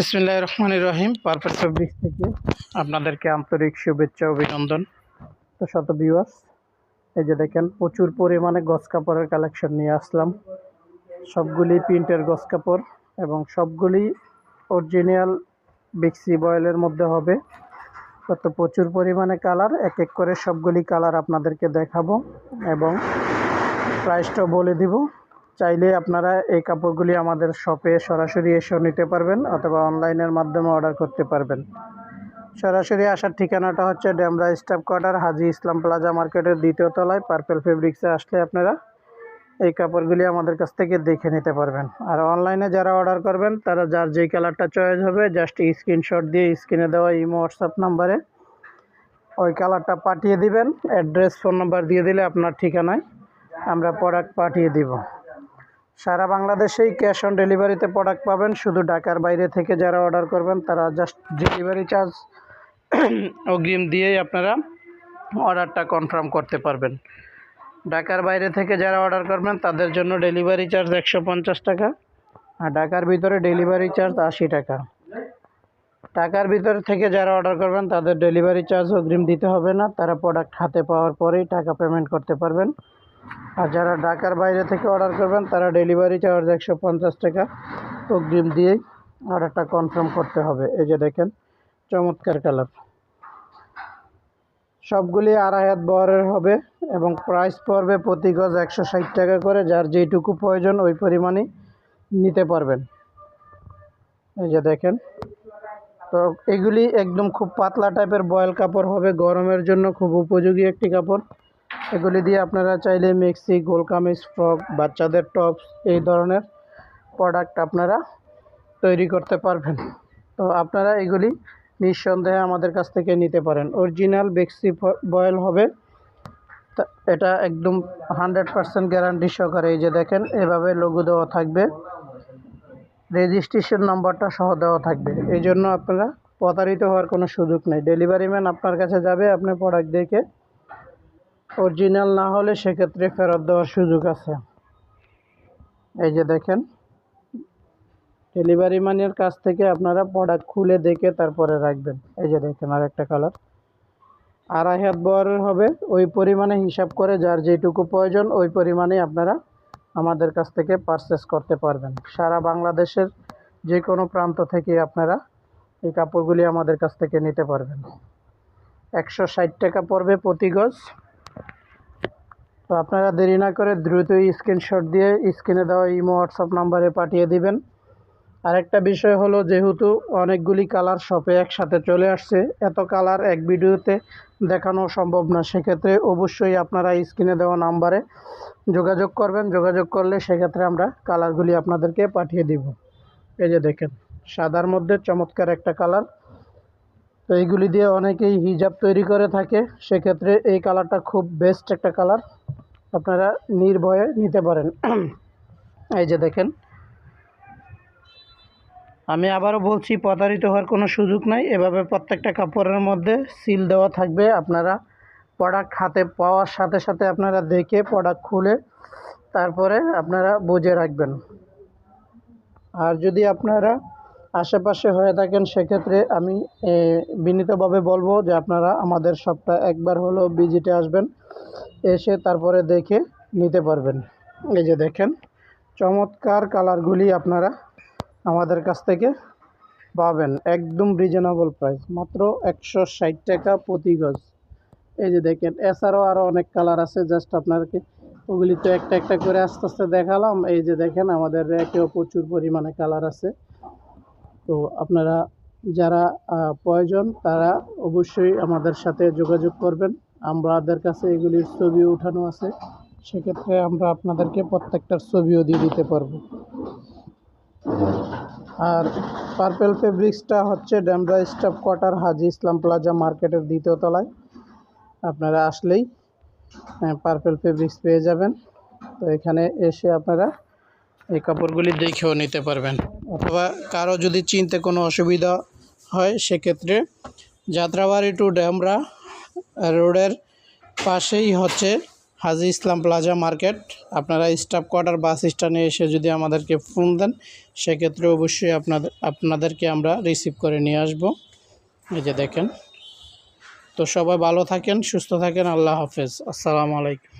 বিসমিল্লাহ রহমান রহিম, perfect fabrics থেকে আপনাদেরকে আন্তরিক শুভেচ্ছা, অভিনন্দন। তো শত ভিউয়ার্স এই যে দেখেন, প্রচুর পরিমাণে গস কাপড়ের কালেকশন নিয়ে আসলাম। সবগুলি প্রিন্টের গস কাপড় এবং সবগুলি অরিজিনাল বিক্সি বয়েলের মধ্যে হবে। তো প্রচুর পরিমাণে কালার এক এক করে সবগুলি কালার আপনাদেরকে দেখাবো এবং প্রাইসটাও বলে দিব। চাইলে আপনারা এই কাপড়গুলি আমাদের শপে সরাসরি এসেও নিতে পারবেন অথবা অনলাইনের মাধ্যমে অর্ডার করতে পারবেন। সরাসরি আসার ঠিকানাটা হচ্ছে Demra staff quarter, Haji Islam plaza মার্কেটের দ্বিতীয় তলায় পার্পেল ফেব্রিক্সে আসলে আপনারা এই কাপড়গুলি আমাদের কাছ থেকে দেখে নিতে পারবেন। আর অনলাইনে যারা অর্ডার করবেন, তারা যার যেই কালারটা চয়েস হবে জাস্ট স্ক্রিনশট দিয়ে স্ক্রিনে দেওয়া ইমো হোয়াটসঅ্যাপ নাম্বারে ওই কালারটা পাঠিয়ে দিবেন। অ্যাড্রেস ফোন নাম্বার দিয়ে দিলে আপনার ঠিকানায় আমরা প্রোডাক্ট পাঠিয়ে দিব। সারা বাংলাদেশেই ক্যাশ অন ডেলিভারিতে প্রোডাক্ট পাবেন। শুধু ঢাকার বাইরে থেকে যারা অর্ডার করবেন, তারা জাস্ট ডেলিভারি চার্জ অগ্রিম দিয়েই আপনারা অর্ডারটা কনফার্ম করতে পারবেন। ঢাকার বাইরে থেকে যারা অর্ডার করবেন, তাদের জন্য ডেলিভারি চার্জ একশো পঞ্চাশ টাকা আর ঢাকার ভিতরে ডেলিভারি চার্জ আশি টাকা। টাকার ভিতর থেকে যারা অর্ডার করবেন, তাদের ডেলিভারি চার্জ অগ্রিম দিতে হবে না। তারা প্রোডাক্ট হাতে পাওয়ার পরেই টাকা পেমেন্ট করতে পারবেন। আর যারা ঢাকার বাইরে থেকে অর্ডার করবেন, তারা ডেলিভারি চার্জ একশো পঞ্চাশ টাকা অগ্রিম দিয়েই অর্ডারটা কনফার্ম করতে হবে। এই যে দেখেন, চমৎকার কালার সবগুলি আড়াই হাত বহরের হবে এবং প্রাইস পড়বে প্রতি গজ একশো ষাট টাকা করে, যার যেইটুকু প্রয়োজন ওই পরিমাণেই নিতে পারবেন। এই যে দেখেন, তো এগুলি একদম খুব পাতলা টাইপের বয়েল কাপড় হবে, গরমের জন্য খুব উপযোগী একটি কাপড়। এগুলি দিয়ে আপনারা চাইলে মেক্সি গোল কামিজ ফ্রক বাচ্চাদের টপস, এই ধরনের প্রোডাক্ট আপনারা তৈরি করতে পারবেন। তো আপনারা এগুলি নিঃসন্দেহে আমাদের কাছ থেকে নিতে পারেন। অরিজিনাল বেক্সি বয়েল হবে। এটা একদম হান্ড্রেড পারসেন্ট গ্যারান্টি সহকারে এই যে দেখেন, এভাবে লঘু দেওয়া থাকবে। রেজিস্ট্রেশন নাম্বারটা সহ দেওয়া থাকবে। এই জন্য আপনারা প্রতারিত হওয়ার কোনো সুযোগ নেই। ডেলিভারি ম্যান আপনার কাছে যাবে, আপনি প্রোডাক্ট দেখে অরিজিনাল না হলে সেক্ষেত্রে ফেরত দেওয়ার সুযোগ আছে। এই যে দেখেন ডেলিভারি ম্যানের কাছ থেকে আপনারা প্রোডাক্ট খুলে দেখে তারপরে রাখবেন। এই যে দেখেন আর একটা কালার আড়াই হাত বহরের হবে, ওই পরিমাণে হিসাব করে যার যেটুকু প্রয়োজন, ওই পরিমাণে আপনারা আমাদের কাছ থেকে পারচেস করতে পারবেন। সারা বাংলাদেশের যে কোনো প্রান্ত থেকে আপনারা এই কাপড়গুলি আমাদের কাছ থেকে নিতে পারবেন। একশো ষাট টাকা পড়বে প্রতি গজ। তো আপনারা দেরি না করে দ্রুতই স্ক্রিনশট দিয়ে স্ক্রিনে দেওয়া ইমো হোয়াটসঅ্যাপ নাম্বারে পাঠিয়ে দিবেন। আরেকটা বিষয় হলো, যেহেতু অনেকগুলি কালার শপে একসাথে চলে আসছে, এত কালার এক ভিডিওতে দেখানো সম্ভব না। সেক্ষেত্রে অবশ্যই আপনারা স্ক্রিনে দেওয়া নাম্বারে যোগাযোগ করবেন। যোগাযোগ করলে সেক্ষেত্রে আমরা কালারগুলি আপনাদেরকে পাঠিয়ে দিব। এই যে দেখেন, সাদার মধ্যে চমৎকার একটা কালার তো এইগুলি দিয়ে অনেকেই হিজাব তৈরি করে থাকে। সেক্ষেত্রে এই কালারটা খুব বেস্ট একটা কালার আপনারা নির্ভয়ে নিতে পারেন। এই যে দেখেন। আমি আবারও বলছি, প্রতারিত হওয়ার কোনো সুযোগ নাই। এভাবে প্রত্যেকটা কাপড়ের মধ্যে সিল দেওয়া থাকবে। আপনারা প্রোডাক্ট হাতে পাওয়ার সাথে সাথে আপনারা দেখে প্রোডাক্ট খুলে তারপরে আপনারা বুঝে রাখবেন। আর যদি আপনারা আশেপাশে হয়ে থাকেন, সেক্ষেত্রে আমি বিনীতভাবে বলব যে আপনারা আমাদের সবটা একবার হলো ভিজিটে আসবেন। এসে তারপরে দেখে নিতে পারবেন। এই যে দেখেন, চমৎকার কালারগুলি আপনারা আমাদের কাছ থেকে পাবেন। একদম রিজনেবল প্রাইস মাত্র একশো ষাট টাকা প্রতি গজ। এই যে দেখেন, এছাড়াও আরও অনেক কালার আছে। জাস্ট আপনাকে ওগুলি তো একটা একটা করে আস্তে আস্তে দেখালাম। এই যে দেখেন, আমাদের র্যাকেও প্রচুর পরিমাণে কালার আছে। তো আপনারা যারা প্রয়োজন, তারা অবশ্যই আমাদের সাথে যোগাযোগ করবেন। আমাদের কাছে এগুলির ছবি উঠানো আছে। সেক্ষেত্রে আমরা আপনাদেরকে প্রত্যেকটার ছবিও দিয়ে দিতে পারব। আর পার্পেল ফেব্রিক্সটা হচ্ছে Demra staff quarter, Haji Islam plaza মার্কেটের দ্বিতীয় তলায়। আপনারা আসলেই পার্পেল ফেব্রিক্স পেয়ে যাবেন। তো এখানে এসে আপনারা এই কাপড়গুলি দেখেও নিতে পারবেন। অথবা কারও যদি চিনতে কোনো অসুবিধা হয়, সেক্ষেত্রে যাত্রাবাড়ি টু ড্যামরা রোডের পাশেই হচ্ছে হাজি ইসলাম প্লাজা মার্কেট। আপনারা স্টাফ কোয়ার্টার বাস স্ট্যান্ডে এসে যদি আমাদেরকে ফোন দেন, সেক্ষেত্রে অবশ্যই আপনাদের আপনাদেরকে আমরা রিসিভ করে নিয়ে আসব। এই যে দেখেন। তো সবাই ভালো থাকেন, সুস্থ থাকেন, আল্লাহ হাফেজ। আসসালামু আলাইকুম।